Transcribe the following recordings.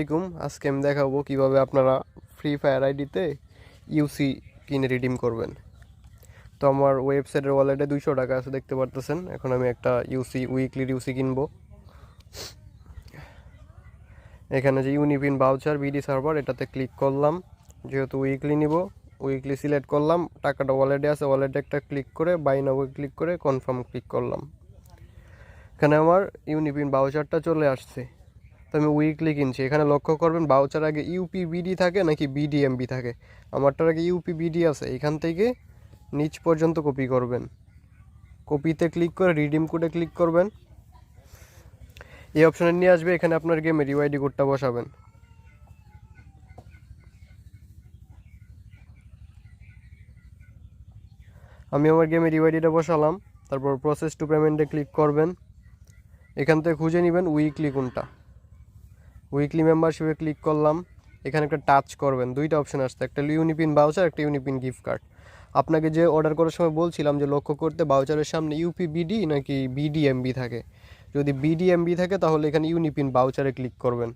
আসসালামাইকুম আজকে আমি দেখাবো কীভাবে আপনারা ফ্রি ফায়ার আইডিতে ইউসি কিনে রিডিম করবেন। তো আমার ওয়েবসাইটের ওয়ালেটে দুইশো টাকা আছে, দেখতে পারতেছেন। এখন আমি একটা ইউসি উইকলি ইউসি কিনবো। এখানে যে ইউনিপিন বাউচার বিডি সার্ভার এটাতে ক্লিক করলাম। যেহেতু উইকলি নিব উইকলি সিলেক্ট করলাম। টাকাটা ওয়ালেটে আছে ওয়ালেটে একটা ক্লিক করে বাই নাও ক্লিক করে কনফার্ম ক্লিক করলাম। এখানে আমার ইউনিপিন বাউচারটা চলে আসছে। তো আমি উইকলি কিনছি। এখানে লক্ষ্য করবেন বাউচার আগে ইউপি বিডি থাকে নাকি বিডিএমবি থাকে? আমারটার আগে ইউপি বিডি আছে, এখান থেকে নিচ পর্যন্ত কপি করবেন। কপিতে ক্লিক করে রিডিম কোডে ক্লিক করবেন। এই অপশনে নিয়ে আসবে, এখানে আপনার গেমের ইউআইডি কোডটা বসাবেন। আমি আমার গেমের ইউআইডিটা বসালাম, তারপর প্রসেস টু পেমেন্টে ক্লিক করবেন। এখান থেকে খুঁজে নেবেন উইকলি কোনটা। উইকলি মেম্বারশিপে ক্লিক করলাম। এখানে একটা টাচ করবেন। দুইটা অপশন আসছে। একটা ইউনিপিন বাউচার একটা ইউনিপিন গিফট কার্ড আপনাকে যে অর্ডার করার সময় বলছিলাম যে লক্ষ্য করতে বাউচারের সামনে ইউপি বিডি নাকি বিডিএমবি থাকে। যদি বিডিএমবি থাকে, তাহলে এখানে ইউনিপিন বাউচারে ক্লিক করবেন।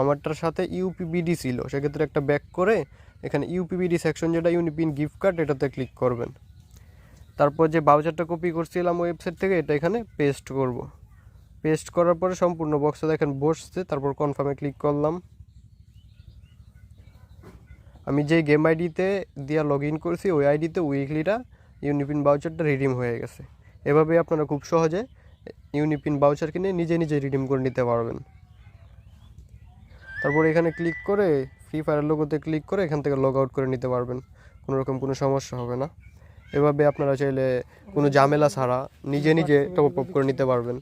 আমারটার সাথে ইউপি বিডি ছিল। সেক্ষেত্রে একটা ব্যাক করে এখানে ইউপি বিডি সেকশন যেটা ইউনিপিন গিফট কার্ড এটাতে ক্লিক করবেন। তারপর যে বাউচারটা কপি করছিলাম ওয়েবসাইট থেকে, এটা এখানে পেস্ট করব। পেস্ট করার পরে সম্পূর্ণ বক্সে দেখেন বসছে, তারপর কনফার্মে ক্লিক করলাম। আমি যে গেম আইডিতে দিয়া লগ ইন করছি, ওই আইডিতে উইকলিটা ইউনিপিন বাউচারটা রিডিম হয়ে গেছে। এভাবে আপনারা খুব সহজে ইউনিপিন বাউচার কিনে নিজে নিজে রিডিম করে নিতে পারবেন। তারপর এখানে ক্লিক করে ফ্রি ফায়ার লোগোতে ক্লিক করে এখান থেকে লগ আউট করে নিতে পারবেন। কোনো রকম কোনো সমস্যা হবে না। এভাবে আপনারা চাইলে কোনো ঝামেলা ছাড়া নিজে নিজে টপ আপ করে নিতে পারবেন।